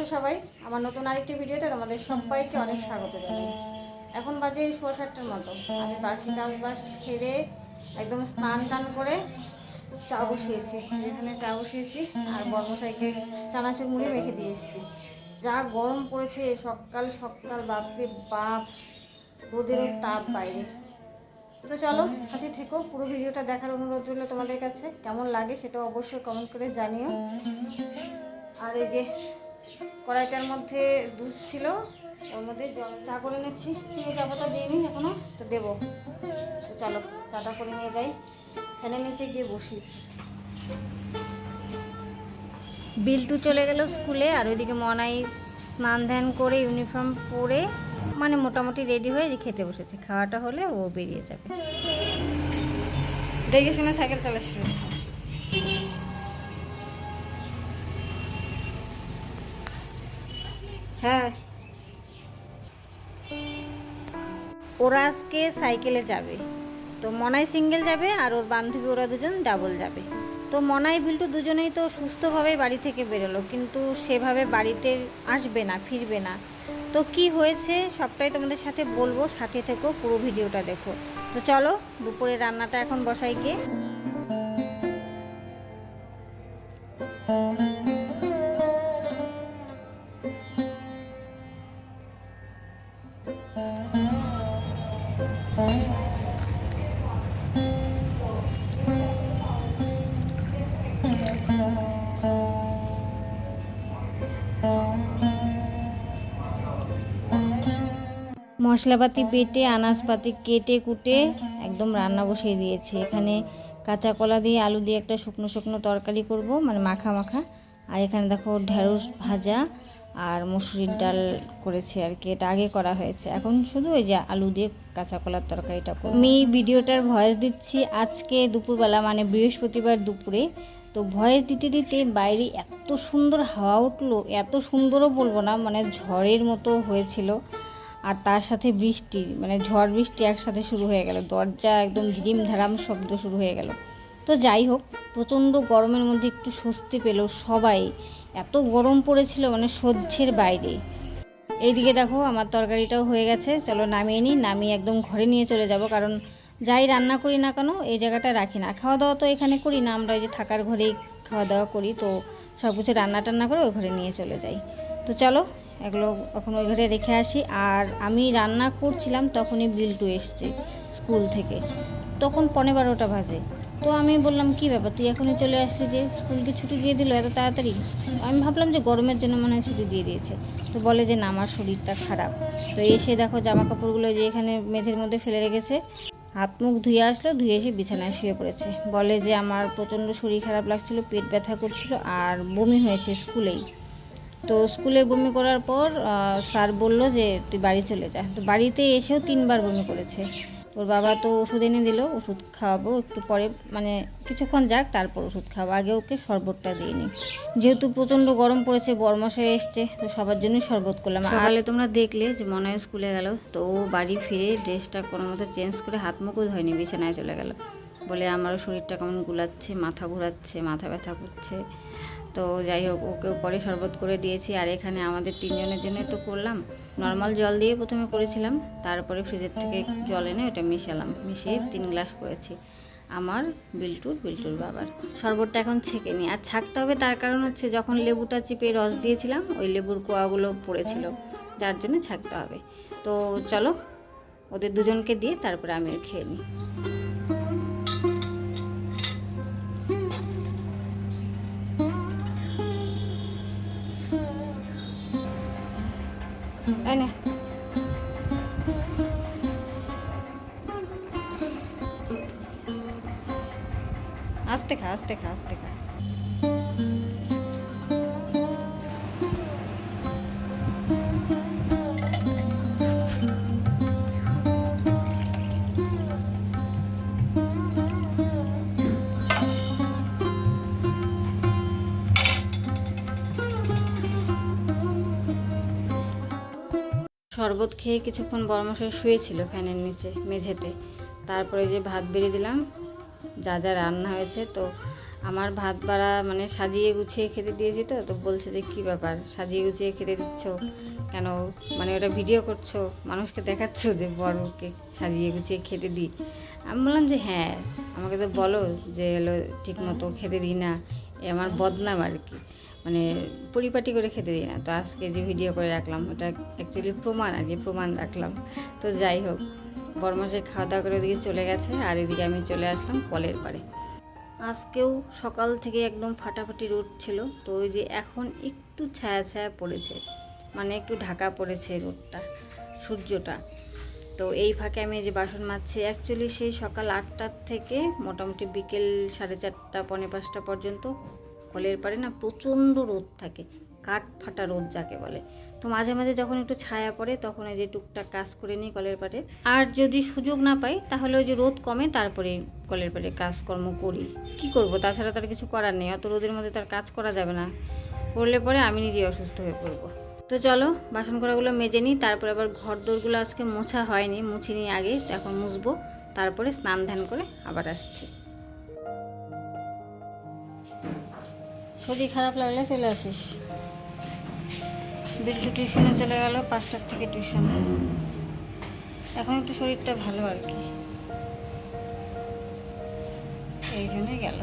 আছো সবাই? আমার নতুন আরেকটি ভিডিওতে তোমাদের সবাইকে অনেক স্বাগত জানাই। এখন বাজে সোয়া সাতটার মতো। আমি বাসি কাজ বাস সেরে একদম স্নান টান করে চা বসিয়েছি। যেখানে চা বসিয়েছি আর বর্মশাইকে চানাচুর মুড়ি মেখে দিয়ে এসেছি। যা গরম পড়েছে সকাল সকাল, বাপরে বাপ রোদেরও তাপ বাইরে। তো চলো সাথে থেকো, পুরো ভিডিওটা দেখার অনুরোধ রইল তোমাদের কাছে। কেমন লাগে সেটা অবশ্যই কমেন্ট করে জানিও। আর এই যে কড়াইটার মধ্যে দুধ ছিল, ওর মধ্যে জল, চা করে নিচ্ছি। চিনি চা পাতা দিইনি এখনও, তো দেবো। তো চলো, চাটা করে নিয়ে যাই। ফ্যানের নিচে গিয়ে বসি। বিল্টু চলে গেল স্কুলে, আর ওইদিকে মনাই স্নান ধ্যান করে, ইউনিফর্ম পরে মানে মোটামুটি রেডি হয়ে খেতে বসেছে। খাওয়াটা হলে ও বেরিয়ে যাবে। দেখে শুনে সাইকেল চালাচ্ছে। হ্যাঁ। ওরা আজকে সাইকেলে যাবে। তো মনাই সিঙ্গেল যাবে আর ওর বান্ধবী, ওরা দুজন ডাবল যাবে। তো মনাই, বিল্টু দুজনেই তো সুস্থভাবে বাড়ি থেকে বেরোলো, কিন্তু সেভাবে বাড়িতে আসবে না, ফিরবে না। তো কি হয়েছে সবটাই তোমাদের সাথে বলব, সাথে থেকেও পুরো ভিডিওটা দেখো। তো চলো, দুপুরে রান্নাটা এখন বসাই গিয়ে। মশলাপাতি বেটে, আনাজপাতি কেটে কুটে একদম রান্না বসিয়ে দিয়েছি। এখানে কাঁচা কলা দিয়ে, আলু দিয়ে একটা শুকনো শুকনো তরকারি করব মানে মাখা মাখা। আর এখানে দেখো ঢেঁড়স ভাজা আর মুসুরির ডাল করেছি আর কি, এটা আগে করা হয়েছে। এখন শুধু ওই যে আলু দিয়ে কাঁচা কলার তরকারিটা করব। আমি ভিডিওটার ভয়েস দিচ্ছি আজকে দুপুরবেলা মানে বৃহস্পতিবার দুপুরে। তো ভয়েস দিতে দিতে বাইরে এত সুন্দর হাওয়া উঠল, এত সুন্দরও বলব না মানে ঝড়ের মতো হয়েছিল। আর তার সাথে বৃষ্টি মানে ঝড় বৃষ্টি একসাথে শুরু হয়ে গেল। দরজা একদম ঝিরিম ধারাম শব্দ শুরু হয়ে গেল। তো যাই হোক, প্রচণ্ড গরমের মধ্যে একটু স্বস্তি পেল সবাই। এত গরম পড়েছিল মানে সহ্যের বাইরে। এইদিকে দেখো, আমার তরকারিটাও হয়ে গেছে। চলো নামিয়ে নিই, নামিয়ে একদম ঘরে নিয়ে চলে যাব। কারণ যাই রান্না করি না কেন, এই জায়গাটা রাখি না। খাওয়া দাওয়া তো এখানে করি না, আমরা ওই যে থাকার ঘরেই খাওয়া দাওয়া করি। তো সব কিছু রান্না টান্না করে ওই ঘরে নিয়ে চলে যাই। তো চলো এগুলো এখন ওই ঘরে রেখে আসি। আর আমি রান্না করছিলাম তখনই বিল্টু এসছে স্কুল থেকে। তখন পনেরো বারোটা বাজে। তো আমি বললাম, কি ব্যাপার? তুই এখনই চলে আসলি যে? স্কুলকে ছুটি দিয়ে দিল এত তাড়াতাড়ি? আমি ভাবলাম যে গরমের জন্য মনে হয় ছুটি দিয়ে দিয়েছে। তো বলে যে, না, আমার শরীরটা খারাপ। তো এসে দেখো জামা কাপড়গুলো যে এখানে মেঝের মধ্যে ফেলে রেখেছে। হাত মুখ ধুয়ে আসলো, ধুয়ে এসে বিছানায় শুয়ে পড়েছে। বলে যে, আমার প্রচণ্ড শরীর খারাপ লাগছিল, পেট ব্যথা করছিল, আর বমি হয়েছে স্কুলেই। তো স্কুলে বমি করার পর স্যার বলল যে, তুই বাড়ি চলে যা। তো বাড়িতে এসেও তিনবার বমি করেছে। ওর বাবা তো ওষুধ এনে দিল, ওষুধ খাওয়াবো, একটু পরে মানে কিছুক্ষণ যাক, তারপর ওষুধ খাওয়াবো। আগে ওকে শরবতটা দিইনি যেহেতু প্রচণ্ড গরম পড়েছে, বর্মশাই এসছে, তো সবার জন্যই শরবত করলাম। সকালে তোমরা দেখলে যে মনে স্কুলে গেল, তো ও বাড়ি ফিরে ড্রেসটা কোনো মতো চেঞ্জ করে হাত মুখও ধয়নি, বিছানায় চলে গেল। বলে আমারও শরীরটা কেমন গুলাচ্ছে, মাথা ঘোরাচ্ছে, মাথা ব্যথা করছে। তো যাই হোক, ওকেও পরে শরবত করে দিয়েছি। আর এখানে আমাদের তিনজনের জন্য তো করলাম। নর্মাল জল দিয়ে প্রথমে করেছিলাম, তারপরে ফ্রিজের থেকে জল এনে ওটা মিশালাম। মিশিয়ে তিন গ্লাস করেছি। আমার, বিল্টুর বিল্টুর বাবার। শরবতটা এখন ছেঁকে নিই আর ছাকতে হবে তার কারণ হচ্ছে যখন লেবুটা চিপে রস দিয়েছিলাম, ওই লেবুর কোয়াগুলো পড়েছিল, যার জন্য ছাকতে হবে। তো চলো, ওদের দুজনকে দিয়ে তারপরে আমিও খেয়ে নিই। এই নে। আস্তে খা আস্তে খা আস্তে খা শরবত খেয়ে কিছুক্ষণ বরমশাই শুয়েছিল ফ্যানের নিচে, মেঝেতে। তারপরে যে ভাত বেড়ে দিলাম, যা যা রান্না হয়েছে, তো আমার ভাত বাড়া মানে সাজিয়ে গুছিয়ে খেতে দিয়েছি তো তো বলছে যে কী ব্যাপার, সাজিয়ে গুছিয়ে খেতে দিচ্ছ কেন? মানে ওটা ভিডিও করছ, মানুষকে দেখাচ্ছ যে বড়কে সাজিয়ে গুছিয়ে খেতে দিই। আমি বললাম যে হ্যাঁ আমাকে তো বলো যে হলো ঠিক মতো খেতে দিই না, এ আমার বদনাম আর কি। মানে পরিপাটি করে খেতে দিই না। তো আজকে যে ভিডিও করে রাখলাম, ওটা অ্যাকচুয়ালি প্রমাণ আর কি প্রমাণ রাখলাম। তো যাই হোক বরমাসে খাওয়া দাওয়া করে ওদিকে চলে গেছে, আর এদিকে আমি চলে আসলাম কলের পাড়ে। আজকেও সকাল থেকে একদম ফাটাফাটি রোদ ছিল, তো ওই যে এখন একটু ছায়া ছায়া পড়েছে মানে একটু ঢাকা পড়েছে রোদটা, সূর্যটা। তো এই ফাঁকে আমি যে বাসন মাজছি অ্যাকচুয়ালি সেই সকাল আটটার থেকে মোটামুটি বিকেল সাড়ে চারটা, পৌনে পাঁচটা পর্যন্ত কলের পাড়ে না প্রচণ্ড রোদ থাকে, কাঠ ফাটা রোদ যাকে বলে। তো মাঝে মাঝে যখন একটু ছায়া পড়ে তখন এই যে টুকটাক কাজ করে নিই কলের পাড়ে। আর যদি সুযোগ না পাই তাহলে ওই যে রোদ কমে তারপরে কলের পাড়ে কাজকর্ম করি। কি করব? তাছাড়া তার কিছু করার নেই, অত রোদের মধ্যে তার কাজ করা যাবে না। করলে পরে আমি নিজেই অসুস্থ হয়ে পড়ব। তো চলো বাসন করাগুলো মেজে নিই, তারপরে আবার ঘর দোরগুলো আজকে মোছা হয়নি, মুছিনি আগে এখন মুছবো। তারপরে স্নান ধ্যান করে আবার আসছি। শরীর খারাপ লাগলে চলে আসিস। বিল্টু টিউশনে চলে গেল পাঁচটার থেকে টিউশন। এখন একটু শরীরটা ভালো আর কি। এই জন্যই গেল।